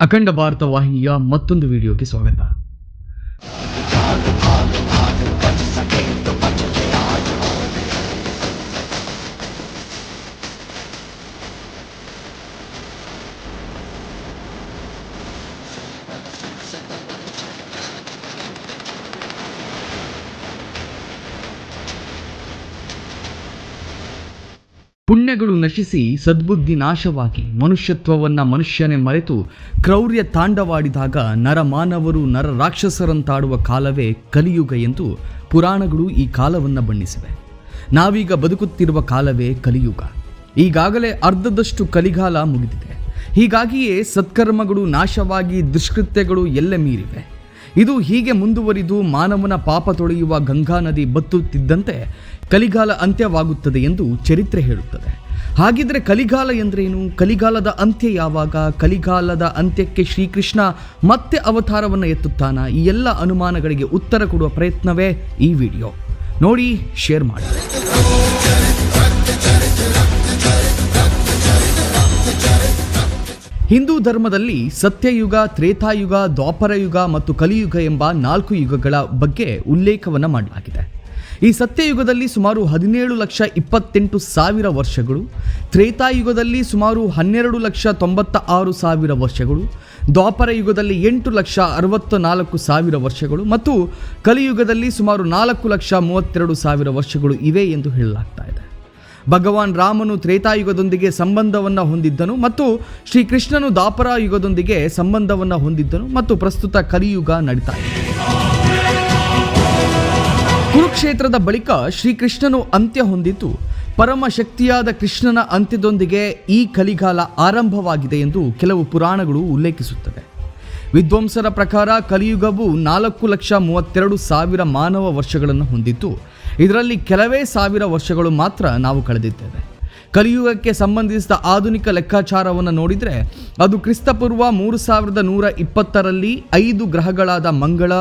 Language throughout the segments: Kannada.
ಅಖಂಡ ಭಾರತ ವಾಹಿನಿಯ ಮತ್ತೊಂದು ವಿಡಿಯೋಗೆ ಸ್ವಾಗತ. ಪುಣ್ಯಗಳು ನಶಿಸಿ ಸದ್ಬುದ್ಧಿ ನಾಶವಾಗಿ ಮನುಷ್ಯತ್ವವನ್ನು ಮನುಷ್ಯನೇ ಮರೆತು ಕ್ರೌರ್ಯ ತಾಂಡವಾಡಿದಾಗ ನರಮಾನವರು ನರ ರಾಕ್ಷಸರಂತಾಡುವ ಕಾಲವೇ ಕಲಿಯುಗ ಎಂದು ಪುರಾಣಗಳು ಈ ಕಾಲವನ್ನು ಬಣ್ಣಿಸಿವೆ. ನಾವೀಗ ಬದುಕುತ್ತಿರುವ ಕಾಲವೇ ಕಲಿಯುಗ. ಈಗಾಗಲೇ ಅರ್ಧದಷ್ಟು ಕಲಿಗಾಲ ಮುಗಿದಿದೆ. ಹೀಗಾಗಿಯೇ ಸತ್ಕರ್ಮಗಳು ನಾಶವಾಗಿ ದುಷ್ಕೃತ್ಯಗಳು ಎಲ್ಲೆ ಮೀರಿವೆ. ಇದು ಹೀಗೆ ಮುಂದುವರಿದು ಮಾನವನ ಪಾಪ ತೊಳೆಯುವ ಗಂಗಾ ನದಿ ಬತ್ತುತ್ತಿದ್ದಂತೆ ಕಲಿಗಾಲ ಅಂತ್ಯವಾಗುತ್ತದೆ ಎಂದು ಚರಿತ್ರೆ ಹೇಳುತ್ತದೆ. ಹಾಗಿದ್ರೆ ಕಲಿಗಾಲ ಎಂದ್ರೇನು? ಕಲಿಗಾಲದ ಅಂತ್ಯ ಯಾವಾಗ? ಕಲಿಗಾಲದ ಅಂತ್ಯಕ್ಕೆ ಶ್ರೀಕೃಷ್ಣ ಮತ್ತೆ ಅವತಾರವನ್ನು ಎತ್ತುತ್ತಾನ? ಈ ಎಲ್ಲ ಅನುಮಾನಗಳಿಗೆ ಉತ್ತರ ಕೊಡುವ ಪ್ರಯತ್ನವೇ ಈ ವಿಡಿಯೋ. ನೋಡಿ, ಶೇರ್ ಮಾಡಿ. ಹಿಂದೂ ಧರ್ಮದಲ್ಲಿ ಸತ್ಯಯುಗ, ತ್ರೇತಾಯುಗ, ದ್ವಾಪರಯುಗ ಮತ್ತು ಕಲಿಯುಗ ಎಂಬ ನಾಲ್ಕು ಯುಗಗಳ ಬಗ್ಗೆ ಉಲ್ಲೇಖವನ್ನು ಮಾಡಲಾಗಿದೆ. ಈ ಸತ್ಯಯುಗದಲ್ಲಿ ಸುಮಾರು ಹದಿನೇಳು ಲಕ್ಷ ಇಪ್ಪತ್ತೆಂಟು ಸಾವಿರ ವರ್ಷಗಳು, ತ್ರೇತಾಯುಗದಲ್ಲಿ ಸುಮಾರು ಹನ್ನೆರಡು ಲಕ್ಷ ತೊಂಬತ್ತ ಆರು ಸಾವಿರ ವರ್ಷಗಳು ದ್ವಾಪರ ಯುಗದಲ್ಲಿ ಎಂಟು ಲಕ್ಷ ಅರವತ್ತ ನಾಲ್ಕು ಸಾವಿರ ವರ್ಷಗಳು ಮತ್ತು ಕಲಿಯುಗದಲ್ಲಿ ಸುಮಾರು ನಾಲ್ಕು ಲಕ್ಷ ಮೂವತ್ತೆರಡು ಸಾವಿರ ವರ್ಷಗಳು ಇವೆ ಎಂದು ಹೇಳಲಾಗ್ತಾ ಇದೆ. ಭಗವಾನ್ ರಾಮನು ತ್ರೇತಾಯುಗದೊಂದಿಗೆ ಸಂಬಂಧವನ್ನು ಹೊಂದಿದ್ದನು ಮತ್ತು ಶ್ರೀಕೃಷ್ಣನು ದಾಪರ ಯುಗದೊಂದಿಗೆ ಸಂಬಂಧವನ್ನು ಹೊಂದಿದ್ದನು ಮತ್ತು ಪ್ರಸ್ತುತ ಕಲಿಯುಗ ನಡೀತಾ ಕುರುಕ್ಷೇತ್ರದ ಬಳಿಕ ಶ್ರೀಕೃಷ್ಣನು ಅಂತ್ಯ ಹೊಂದಿದ್ದು, ಪರಮ ಶಕ್ತಿಯಾದ ಕೃಷ್ಣನ ಅಂತ್ಯದೊಂದಿಗೆ ಈ ಕಲಿಗಾಲ ಆರಂಭವಾಗಿದೆ ಎಂದು ಕೆಲವು ಪುರಾಣಗಳು ಉಲ್ಲೇಖಿಸುತ್ತವೆ. ವಿದ್ವಾಂಸರ ಪ್ರಕಾರ ಕಲಿಯುಗವು ನಾಲ್ಕು ಲಕ್ಷ ಮೂವತ್ತೆರಡು ಸಾವಿರ ಮಾನವ ವರ್ಷಗಳನ್ನು ಹೊಂದಿದ್ದು ಇದರಲ್ಲಿ ಕೆಲವೇ ಸಾವಿರ ವರ್ಷಗಳು ಮಾತ್ರ ನಾವು ಕಳೆದಿದ್ದೇವೆ. ಕಲಿಯುಗಕ್ಕೆ ಸಂಬಂಧಿಸಿದ ಆಧುನಿಕ ಲೆಕ್ಕಾಚಾರವನ್ನು ನೋಡಿದರೆ, ಅದು ಕ್ರಿಸ್ತಪೂರ್ವ ಮೂರು ಸಾವಿರದ ನೂರ ಇಪ್ಪತ್ತರಲ್ಲಿ ಐದು ಗ್ರಹಗಳಾದ ಮಂಗಳ,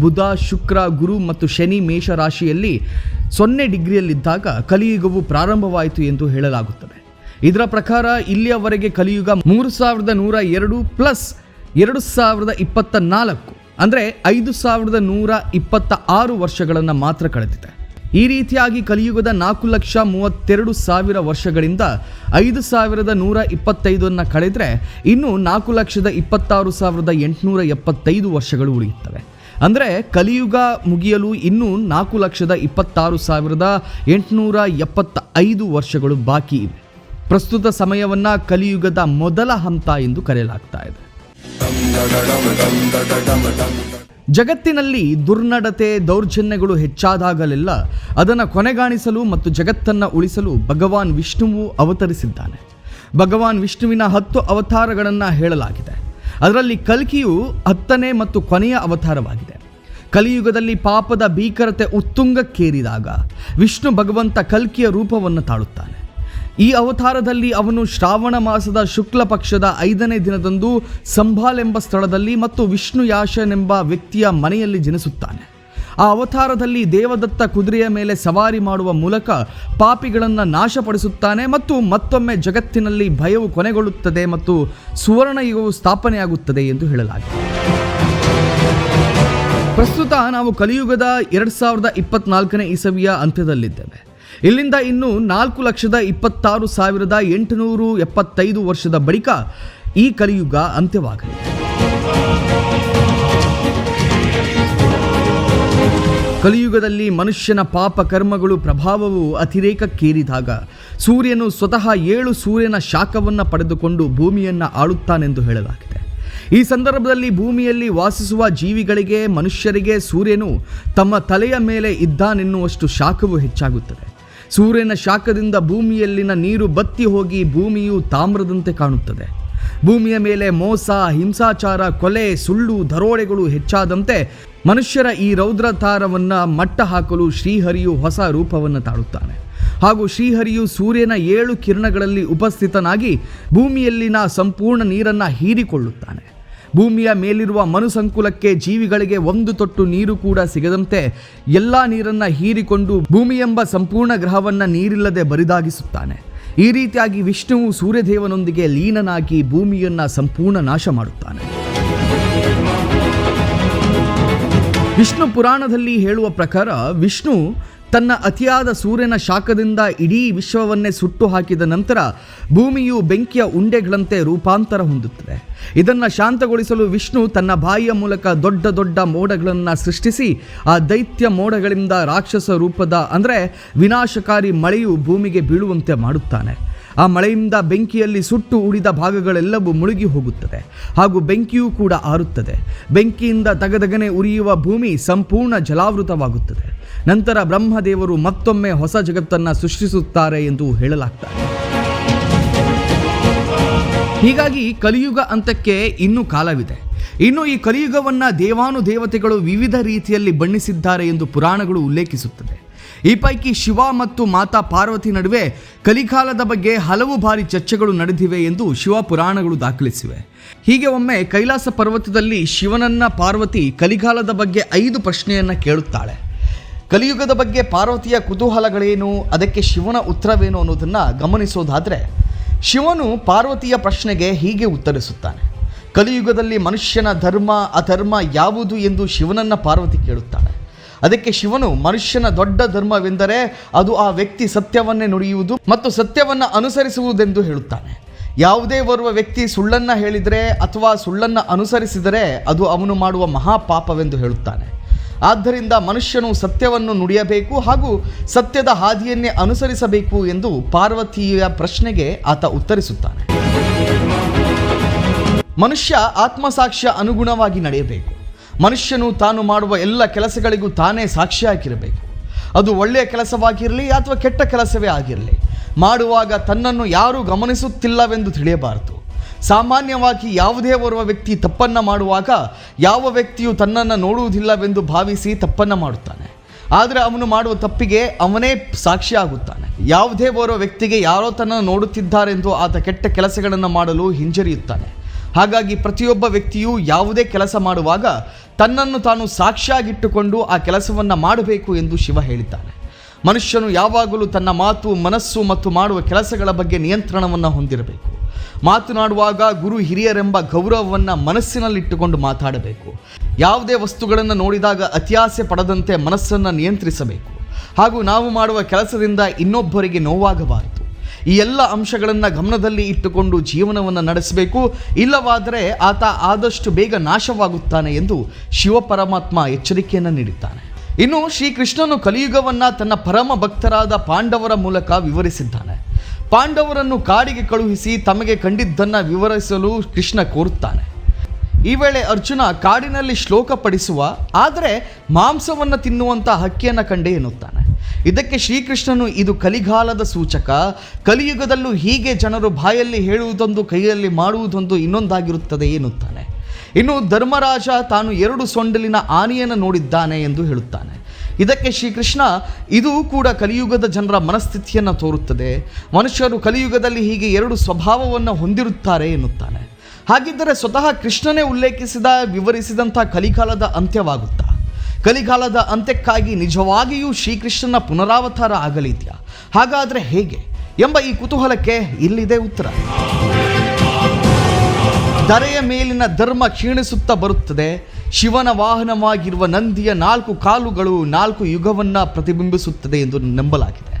ಬುಧ, ಶುಕ್ರ, ಗುರು ಮತ್ತು ಶನಿ ಮೇಷ ರಾಶಿಯಲ್ಲಿ ಸೊನ್ನೆ ಡಿಗ್ರಿಯಲ್ಲಿದ್ದಾಗ ಕಲಿಯುಗವು ಪ್ರಾರಂಭವಾಯಿತು ಎಂದು ಹೇಳಲಾಗುತ್ತದೆ. ಇದರ ಪ್ರಕಾರ ಇಲ್ಲಿಯವರೆಗೆ ಕಲಿಯುಗ ಮೂರು ಸಾವಿರದ ನೂರ ಎರಡು ಪ್ಲಸ್ ಎರಡು ಸಾವಿರದ ಇಪ್ಪತ್ತ ನಾಲ್ಕು ಅಂದರೆ ಐದು ಸಾವಿರದ ನೂರ ಇಪ್ಪತ್ತ ಆರು ವರ್ಷಗಳನ್ನು ಮಾತ್ರ ಕಳೆದಿದೆ. ಈ ರೀತಿಯಾಗಿ ಕಲಿಯುಗದ ನಾಲ್ಕು ಲಕ್ಷ ಮೂವತ್ತೆರಡು ಸಾವಿರ ವರ್ಷಗಳಿಂದ ಐದು ಸಾವಿರದ ನೂರ ಇಪ್ಪತ್ತೈದನ್ನು ಕಳೆದರೆ ಇನ್ನು ನಾಲ್ಕು ಲಕ್ಷದ ಇಪ್ಪತ್ತಾರು ಸಾವಿರದ ಎಂಟುನೂರ ಎಪ್ಪತ್ತೈದು ವರ್ಷಗಳು ಉಳಿಯುತ್ತವೆ. ಅಂದರೆ ಕಲಿಯುಗ ಮುಗಿಯಲು ಇನ್ನೂ ನಾಲ್ಕು ಲಕ್ಷದ ಇಪ್ಪತ್ತಾರು ಸಾವಿರದ ಎಂಟುನೂರ ಎಪ್ಪತ್ತ ಐದು ವರ್ಷಗಳು ಬಾಕಿ ಇವೆ. ಪ್ರಸ್ತುತ ಸಮಯವನ್ನು ಕಲಿಯುಗದ ಮೊದಲ ಹಂತ ಎಂದು ಕರೆಯಲಾಗ್ತಾ ಇದೆ. ಜಗತ್ತಿನಲ್ಲಿ ದುರ್ನಡತೆ ದೌರ್ಜನ್ಯಗಳು ಹೆಚ್ಚಾದಾಗಲೆಲ್ಲ ಅದನ್ನು ಕೊನೆಗಾಣಿಸಲು ಮತ್ತು ಜಗತ್ತನ್ನು ಉಳಿಸಲು ಭಗವಾನ್ ವಿಷ್ಣುವು ಅವತರಿಸಿದ್ದಾನೆ. ಭಗವಾನ್ ವಿಷ್ಣುವಿನ ಹತ್ತು ಅವತಾರಗಳನ್ನು ಹೇಳಲಾಗಿದೆ. ಅದರಲ್ಲಿ ಕಲ್ಕಿಯು ಹತ್ತನೇ ಮತ್ತು ಕೊನೆಯ ಅವತಾರವಾಗಿದೆ. ಕಲಿಯುಗದಲ್ಲಿ ಪಾಪದ ಭೀಕರತೆ ಉತ್ತುಂಗಕ್ಕೇರಿದಾಗ ವಿಷ್ಣು ಭಗವಂತ ಕಲ್ಕಿಯ ರೂಪವನ್ನು ತಾಳುತ್ತಾನೆ. ಈ ಅವತಾರದಲ್ಲಿ ಅವನು ಶ್ರಾವಣ ಮಾಸದ ಶುಕ್ಲ ಪಕ್ಷದ ಐದನೇ ದಿನದಂದು ಸಂಭಾಲ್ ಎಂಬ ಸ್ಥಳದಲ್ಲಿ ಮತ್ತು ವಿಷ್ಣು ಯಾಶನೆಂಬ ವ್ಯಕ್ತಿಯ ಮನೆಯಲ್ಲಿ ಜನಿಸುತ್ತಾನೆ. ಆ ಅವತಾರದಲ್ಲಿ ದೇವದತ್ತ ಕುದುರೆಯ ಮೇಲೆ ಸವಾರಿ ಮಾಡುವ ಮೂಲಕ ಪಾಪಿಗಳನ್ನು ನಾಶಪಡಿಸುತ್ತಾನೆ ಮತ್ತು ಮತ್ತೊಮ್ಮೆ ಜಗತ್ತಿನಲ್ಲಿ ಭಯವು ಕೊನೆಗೊಳ್ಳುತ್ತದೆ ಮತ್ತು ಸುವರ್ಣಯುಗವು ಸ್ಥಾಪನೆಯಾಗುತ್ತದೆ ಎಂದು ಹೇಳಲಾಗಿದೆ. ಪ್ರಸ್ತುತ ನಾವು ಕಲಿಯುಗದ ಎರಡು ಸಾವಿರದ ಇಪ್ಪತ್ನಾಲ್ಕನೇ ಇಸವಿಯ ಅಂತ್ಯದಲ್ಲಿದ್ದೇವೆ. ಇಲ್ಲಿಂದ ಇನ್ನು ನಾಲ್ಕು ಲಕ್ಷದ ಇಪ್ಪತ್ತಾರು ಸಾವಿರದ ಎಂಟುನೂರು ಎಪ್ಪತ್ತೈದು ವರ್ಷದ ಬಳಿಕ ಈ ಕಲಿಯುಗ ಅಂತ್ಯವಾಗಲಿದೆ ಕಲಿಯುಗದಲ್ಲಿ ಮನುಷ್ಯನ ಪಾಪ ಕರ್ಮಗಳು ಪ್ರಭಾವವು ಅತಿರೇಕಕ್ಕೇರಿದಾಗ ಸೂರ್ಯನು ಸ್ವತಃ ಏಳು ಸೂರ್ಯನ ಶಾಖವನ್ನು ಪಡೆದುಕೊಂಡು ಭೂಮಿಯನ್ನು ಆಳುತ್ತಾನೆಂದು ಹೇಳಲಾಗಿದೆ. ಈ ಸಂದರ್ಭದಲ್ಲಿ ಭೂಮಿಯಲ್ಲಿ ವಾಸಿಸುವ ಜೀವಿಗಳಿಗೆ, ಮನುಷ್ಯರಿಗೆ ಸೂರ್ಯನು ತಮ್ಮ ತಲೆಯ ಮೇಲೆ ಇದ್ದಾನೆನ್ನುವಷ್ಟು ಶಾಖವು ಹೆಚ್ಚಾಗುತ್ತದೆ. ಸೂರ್ಯನ ಶಾಖದಿಂದ ಭೂಮಿಯಲ್ಲಿನ ನೀರು ಬತ್ತಿ ಹೋಗಿ ಭೂಮಿಯು ತಾಮ್ರದಂತೆ ಕಾಣುತ್ತದೆ. ಭೂಮಿಯ ಮೇಲೆ ಮೋಸ, ಹಿಂಸಾಚಾರ, ಕೊಲೆ, ಸುಳ್ಳು, ದರೋಡೆಗಳು ಹೆಚ್ಚಾದಂತೆ ಮನುಷ್ಯರ ಈ ರೌದ್ರತಾರವನ್ನು ಮಟ್ಟ ಹಾಕಲು ಶ್ರೀಹರಿಯು ಹೊಸ ರೂಪವನ್ನು ತಾಳುತ್ತಾನೆ. ಹಾಗೂ ಶ್ರೀಹರಿಯು ಸೂರ್ಯನ ಏಳು ಕಿರಣಗಳಲ್ಲಿ ಉಪಸ್ಥಿತನಾಗಿ ಭೂಮಿಯಲ್ಲಿನ ಸಂಪೂರ್ಣ ನೀರನ್ನು ಹೀರಿಕೊಳ್ಳುತ್ತಾನೆ. ಭೂಮಿಯ ಮೇಲಿರುವ ಮನುಸಂಕುಲಕ್ಕೆ ಜೀವಿಗಳಿಗೆ ಒಂದು ತೊಟ್ಟು ನೀರು ಕೂಡ ಸಿಗದಂತೆ ಎಲ್ಲ ನೀರನ್ನು ಹೀರಿಕೊಂಡು ಭೂಮಿ ಎಂಬ ಸಂಪೂರ್ಣ ಗ್ರಹವನ್ನು ನೀರಿಲ್ಲದೆ ಬರಿದಾಗಿಸುತ್ತಾನೆ. ಈ ರೀತಿಯಾಗಿ ವಿಷ್ಣುವು ಸೂರ್ಯದೇವನೊಂದಿಗೆ ಲೀನನಾಗಿ ಭೂಮಿಯನ್ನು ಸಂಪೂರ್ಣ ನಾಶ ಮಾಡುತ್ತಾನೆ. ವಿಷ್ಣು ಪುರಾಣದಲ್ಲಿ ಹೇಳುವ ಪ್ರಕಾರ ವಿಷ್ಣು ತನ್ನ ಅತಿಯಾದ ಸೂರ್ಯನ ಶಾಖದಿಂದ ಇಡೀ ವಿಶ್ವವನ್ನೇ ಸುಟ್ಟು ಹಾಕಿದ ನಂತರ ಭೂಮಿಯು ಬೆಂಕಿಯ ಉಂಡೆಗಳಂತೆ ರೂಪಾಂತರ ಹೊಂದುತ್ತದೆ. ಇದನ್ನು ಶಾಂತಗೊಳಿಸಲು ವಿಷ್ಣು ತನ್ನ ಬಾಯಿಯ ಮೂಲಕ ದೊಡ್ಡ ದೊಡ್ಡ ಮೋಡಗಳನ್ನು ಸೃಷ್ಟಿಸಿ, ಆ ದೈತ್ಯ ಮೋಡಗಳಿಂದ ರಾಕ್ಷಸ ರೂಪದ, ಅಂದರೆ ವಿನಾಶಕಾರಿ ಮಳೆಯು ಭೂಮಿಗೆ ಬೀಳುವಂತೆ ಮಾಡುತ್ತಾನೆ. ಆ ಮಳೆಯಿಂದ ಬೆಂಕಿಯಲ್ಲಿ ಸುಟ್ಟು ಉಳಿದ ಭಾಗಗಳೆಲ್ಲವೂ ಮುಳುಗಿ ಹೋಗುತ್ತದೆ. ಹಾಗೂ ಬೆಂಕಿಯೂ ಕೂಡ ಆರುತ್ತದೆ. ಬೆಂಕಿಯಿಂದ ತಗದಗನೆ ಉರಿಯುವ ಭೂಮಿ ಸಂಪೂರ್ಣ ಜಲಾವೃತವಾಗುತ್ತದೆ. ನಂತರ ಬ್ರಹ್ಮದೇವರು ಮತ್ತೊಮ್ಮೆ ಹೊಸ ಜಗತ್ತನ್ನು ಸೃಷ್ಟಿಸುತ್ತಾರೆ ಎಂದು ಹೇಳಲಾಗ್ತಾರೆ ಹೀಗಾಗಿ ಕಲಿಯುಗ ಅಂತಕ್ಕೆ ಇನ್ನೂ ಕಾಲವಿದೆ. ಇನ್ನು ಈ ಕಲಿಯುಗವನ್ನು ದೇವಾನು ದೇವತೆಗಳು ವಿವಿಧ ರೀತಿಯಲ್ಲಿ ಬಣ್ಣಿಸಿದ್ದಾರೆ ಎಂದು ಪುರಾಣಗಳು ಉಲ್ಲೇಖಿಸುತ್ತದೆ. ಈ ಪೈಕಿ ಶಿವ ಮತ್ತು ಮಾತಾ ಪಾರ್ವತಿ ನಡುವೆ ಕಲಿಕಾಲದ ಬಗ್ಗೆ ಹಲವು ಬಾರಿ ಚರ್ಚೆಗಳು ನಡೆದಿವೆ ಎಂದು ಶಿವ ಪುರಾಣಗಳು ದಾಖಲಿಸಿವೆ. ಹೀಗೆ ಒಮ್ಮೆ ಕೈಲಾಸ ಪರ್ವತದಲ್ಲಿ ಶಿವನನ್ನ ಪಾರ್ವತಿ ಕಲಿಕಾಲದ ಬಗ್ಗೆ ಐದು ಪ್ರಶ್ನೆಯನ್ನು ಕೇಳುತ್ತಾಳೆ. ಕಲಿಯುಗದ ಬಗ್ಗೆ ಪಾರ್ವತಿಯ ಕುತೂಹಲಗಳೇನು? ಅದಕ್ಕೆ ಶಿವನ ಉತ್ತರವೇನು ಅನ್ನೋದನ್ನು ಗಮನಿಸೋದಾದರೆ, ಶಿವನು ಪಾರ್ವತಿಯ ಪ್ರಶ್ನೆಗೆ ಹೀಗೆ ಉತ್ತರಿಸುತ್ತಾನೆ. ಕಲಿಯುಗದಲ್ಲಿ ಮನುಷ್ಯನ ಧರ್ಮ, ಅಧರ್ಮ ಯಾವುದು ಎಂದು ಶಿವನನ್ನು ಪಾರ್ವತಿ ಕೇಳುತ್ತಾಳೆ. ಅದಕ್ಕೆ ಶಿವನು ಮನುಷ್ಯನ ದೊಡ್ಡ ಧರ್ಮವೆಂದರೆ ಅದು ಆ ವ್ಯಕ್ತಿ ಸತ್ಯವನ್ನೇ ನುಡಿಯುವುದು ಮತ್ತು ಸತ್ಯವನ್ನು ಅನುಸರಿಸುವುದೆಂದು ಹೇಳುತ್ತಾನೆ. ಯಾವುದೇ ಓರ್ವ ವ್ಯಕ್ತಿ ಸುಳ್ಳನ್ನು ಹೇಳಿದರೆ ಅಥವಾ ಸುಳ್ಳನ್ನು ಅನುಸರಿಸಿದರೆ ಅದು ಅವನು ಮಾಡುವ ಮಹಾಪಾಪವೆಂದು ಹೇಳುತ್ತಾನೆ. ಆದ್ದರಿಂದ ಮನುಷ್ಯನು ಸತ್ಯವನ್ನು ನುಡಿಯಬೇಕು ಹಾಗೂ ಸತ್ಯದ ಹಾದಿಯನ್ನೇ ಅನುಸರಿಸಬೇಕು ಎಂದು ಪಾರ್ವತಿಯ ಪ್ರಶ್ನೆಗೆ ಆತ ಉತ್ತರಿಸುತ್ತಾನೆ. ಮನುಷ್ಯ ಆತ್ಮಸಾಕ್ಷ್ಯ ಅನುಗುಣವಾಗಿ ನಡೆಯಬೇಕು. ಮನುಷ್ಯನು ತಾನು ಮಾಡುವ ಎಲ್ಲ ಕೆಲಸಗಳಿಗೂ ತಾನೇ ಸಾಕ್ಷಿಯಾಗಿರಬೇಕು. ಅದು ಒಳ್ಳೆಯ ಕೆಲಸವಾಗಿರಲಿ ಅಥವಾ ಕೆಟ್ಟ ಕೆಲಸವೇ ಆಗಿರಲಿ, ಮಾಡುವಾಗ ತನ್ನನ್ನು ಯಾರೂ ಗಮನಿಸುತ್ತಿಲ್ಲವೆಂದು ತಿಳಿಯಬಾರದು. ಸಾಮಾನ್ಯವಾಗಿ ಯಾವುದೇ ಓರ್ವ ವ್ಯಕ್ತಿ ತಪ್ಪನ್ನು ಮಾಡುವಾಗ ಯಾವ ವ್ಯಕ್ತಿಯು ತನ್ನನ್ನು ನೋಡುವುದಿಲ್ಲವೆಂದು ಭಾವಿಸಿ ತಪ್ಪನ್ನು ಮಾಡುತ್ತಾನೆ. ಆದರೆ ಅವನು ಮಾಡುವ ತಪ್ಪಿಗೆ ಅವನೇ ಸಾಕ್ಷಿಯಾಗುತ್ತಾನೆ ಯಾವುದೇ ಓರ್ವ ವ್ಯಕ್ತಿಗೆ ಯಾರೋ ತನ್ನನ್ನು ನೋಡುತ್ತಿದ್ದಾರೆಂದು ಆತ ಕೆಟ್ಟ ಕೆಲಸಗಳನ್ನು ಮಾಡಲು ಹಿಂಜರಿಯುತ್ತಾನೆ. ಹಾಗಾಗಿ ಪ್ರತಿಯೊಬ್ಬ ವ್ಯಕ್ತಿಯು ಯಾವುದೇ ಕೆಲಸ ಮಾಡುವಾಗ ತನ್ನನ್ನು ತಾನು ಸಾಕ್ಷಿಯಾಗಿಟ್ಟುಕೊಂಡು ಆ ಕೆಲಸವನ್ನು ಮಾಡಬೇಕು ಎಂದು ಶಿವ ಹೇಳಿದ್ದಾನೆ. ಮನುಷ್ಯನು ಯಾವಾಗಲೂ ತನ್ನ ಮಾತು, ಮನಸ್ಸು ಮತ್ತು ಮಾಡುವ ಕೆಲಸಗಳ ಬಗ್ಗೆ ನಿಯಂತ್ರಣವನ್ನು ಹೊಂದಿರಬೇಕು. ಮಾತನಾಡುವಾಗ ಗುರು ಹಿರಿಯರೆಂಬ ಗೌರವವನ್ನು ಮನಸ್ಸಿನಲ್ಲಿಟ್ಟುಕೊಂಡು ಮಾತಾಡಬೇಕು. ಯಾವುದೇ ವಸ್ತುಗಳನ್ನು ನೋಡಿದಾಗ ಅತಿಯಾಸೆ ಪಡದಂತೆ ಮನಸ್ಸನ್ನು ನಿಯಂತ್ರಿಸಬೇಕು. ಹಾಗೂ ನಾವು ಮಾಡುವ ಕೆಲಸದಿಂದ ಇನ್ನೊಬ್ಬರಿಗೆ ನೋವಾಗಬಾರದು. ಈ ಎಲ್ಲ ಅಂಶಗಳನ್ನು ಗಮನದಲ್ಲಿ ಇಟ್ಟುಕೊಂಡು ಜೀವನವನ್ನು ನಡೆಸಬೇಕು. ಇಲ್ಲವಾದರೆ ಆತ ಆದಷ್ಟು ಬೇಗ ನಾಶವಾಗುತ್ತಾನೆ ಎಂದು ಶಿವಪರಮಾತ್ಮ ಎಚ್ಚರಿಕೆಯನ್ನು ನೀಡಿದ್ದಾನೆ. ಇನ್ನು ಶ್ರೀಕೃಷ್ಣನು ಕಲಿಯುಗವನ್ನು ತನ್ನ ಪರಮ ಭಕ್ತರಾದ ಪಾಂಡವರ ಮೂಲಕ ವಿವರಿಸಿದ್ದಾನೆ. ಪಾಂಡವರನ್ನು ಕಾಡಿಗೆ ಕಳುಹಿಸಿ ತಮಗೆ ಕಂಡಿದ್ದನ್ನು ವಿವರಿಸಲು ಕೃಷ್ಣ ಕೋರುತ್ತಾನೆ. ಈ ವೇಳೆ ಅರ್ಜುನ ಕಾಡಿನಲ್ಲಿ ಶ್ಲೋಕ ಪಡಿಸುವ ಆದರೆ ಮಾಂಸವನ್ನು ತಿನ್ನುವಂಥ ಹಕ್ಕಿಯನ್ನು ಕಂಡೇ ಎನ್ನುತ್ತಾನೆ. ಇದಕ್ಕೆ ಶ್ರೀಕೃಷ್ಣನು ಇದು ಕಲಿಗಾಲದ ಸೂಚಕ. ಕಲಿಯುಗದಲ್ಲೂ ಹೀಗೆ ಜನರು ಬಾಯಲ್ಲಿ ಹೇಳುವುದೊಂದು, ಕೈಯಲ್ಲಿ ಮಾಡುವುದೊಂದು ಇನ್ನೊಂದಾಗಿರುತ್ತದೆ ಎನ್ನುತ್ತಾನೆ. ಇನ್ನು ಧರ್ಮರಾಜ ತಾನು ಎರಡು ಸೊಂಡಲಿನ ಆನೆಯನ್ನು ನೋಡಿದ್ದಾನೆ ಎಂದು ಹೇಳುತ್ತಾನೆ. ಇದಕ್ಕೆ ಶ್ರೀಕೃಷ್ಣ, ಇದು ಕೂಡ ಕಲಿಯುಗದ ಜನರ ಮನಸ್ಥಿತಿಯನ್ನು ತೋರುತ್ತದೆ. ಮನುಷ್ಯರು ಕಲಿಯುಗದಲ್ಲಿ ಹೀಗೆ ಎರಡು ಸ್ವಭಾವವನ್ನು ಹೊಂದಿರುತ್ತಾರೆ ಎನ್ನುತ್ತಾನೆ. ಹಾಗಿದ್ದರೆ ಸ್ವತಃ ಕೃಷ್ಣನೇ ಉಲ್ಲೇಖಿಸಿದ, ವಿವರಿಸಿದಂಥ ಕಲಿಕಾಲದ ಅಂತ್ಯವಾಗುತ್ತಾ? ಕಲಿಕಾಲದ ಅಂತ್ಯಕ್ಕಾಗಿ ನಿಜವಾಗಿಯೂ ಶ್ರೀಕೃಷ್ಣನ ಪುನರಾವತಾರ ಆಗಲಿದೆಯಾ? ಹಾಗಾದರೆ ಹೇಗೆ ಎಂಬ ಈ ಕುತೂಹಲಕ್ಕೆ ಇಲ್ಲಿದೆ ಉತ್ತರ. ಧರೆಯ ಮೇಲಿನ ಧರ್ಮ ಕ್ಷೀಣಿಸುತ್ತಾ ಬರುತ್ತದೆ. ಶಿವನ ವಾಹನವಾಗಿರುವ ನಂದಿಯ ನಾಲ್ಕು ಕಾಲುಗಳು ನಾಲ್ಕು ಯುಗವನ್ನ ಪ್ರತಿಬಿಂಬಿಸುತ್ತದೆ ಎಂದು ನಂಬಲಾಗಿದೆ.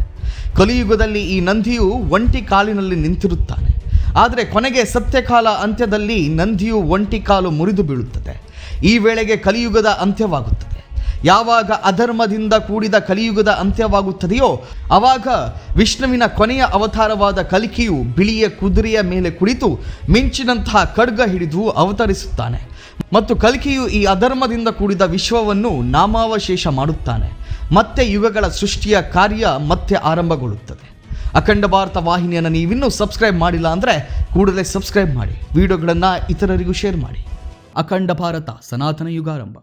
ಕಲಿಯುಗದಲ್ಲಿ ಈ ನಂದಿಯು ಒಂಟಿ ಕಾಲಿನಲ್ಲಿ ನಿಂತಿರುತ್ತಾನೆ. ಆದರೆ ಕೊನೆಗೆ ಸತ್ಯಕಾಲ ಅಂತ್ಯದಲ್ಲಿ ನಂದಿಯು ಒಂಟಿ ಕಾಲು ಮುರಿದು ಬೀಳುತ್ತದೆ. ಈ ವೇಳೆಗೆ ಕಲಿಯುಗದ ಅಂತ್ಯವಾಗುತ್ತದೆ. ಯಾವಾಗ ಅಧರ್ಮದಿಂದ ಕೂಡಿದ ಕಲಿಯುಗದ ಅಂತ್ಯವಾಗುತ್ತದೆಯೋ ಆವಾಗ ವಿಷ್ಣುವಿನ ಕೊನೆಯ ಅವತಾರವಾದ ಕಲಿಕೆಯು ಬಿಳಿಯ ಕುದುರೆಯ ಮೇಲೆ ಕುಳಿತು ಮಿಂಚಿನಂತಹ ಖಡ್ಗ ಹಿಡಿದು ಅವತರಿಸುತ್ತಾನೆ. ಮತ್ತು ಕಲಿಕೆಯು ಈ ಅಧರ್ಮದಿಂದ ಕೂಡಿದ ವಿಶ್ವವನ್ನು ನಾಮಾವಶೇಷ ಮಾಡುತ್ತಾನೆ. ಮತ್ತೆ ಯುಗಗಳ ಸೃಷ್ಟಿಯ ಕಾರ್ಯ ಮತ್ತೆ ಆರಂಭಗೊಳ್ಳುತ್ತದೆ. ಅಖಂಡ ಭಾರತ ವಾಹಿನಿಯನ್ನು ನೀವಿನ್ನೂ ಸಬ್ಸ್ಕ್ರೈಬ್ ಮಾಡಿಲ್ಲ ಅಂದರೆ ಕೂಡಲೇ ಸಬ್ಸ್ಕ್ರೈಬ್ ಮಾಡಿ. ವಿಡಿಯೋಗಳನ್ನು ಇತರರಿಗೂ ಶೇರ್ ಮಾಡಿ. ಅಖಂಡ ಭಾರತ ಸನಾತನ ಯುಗಾರಂಭ.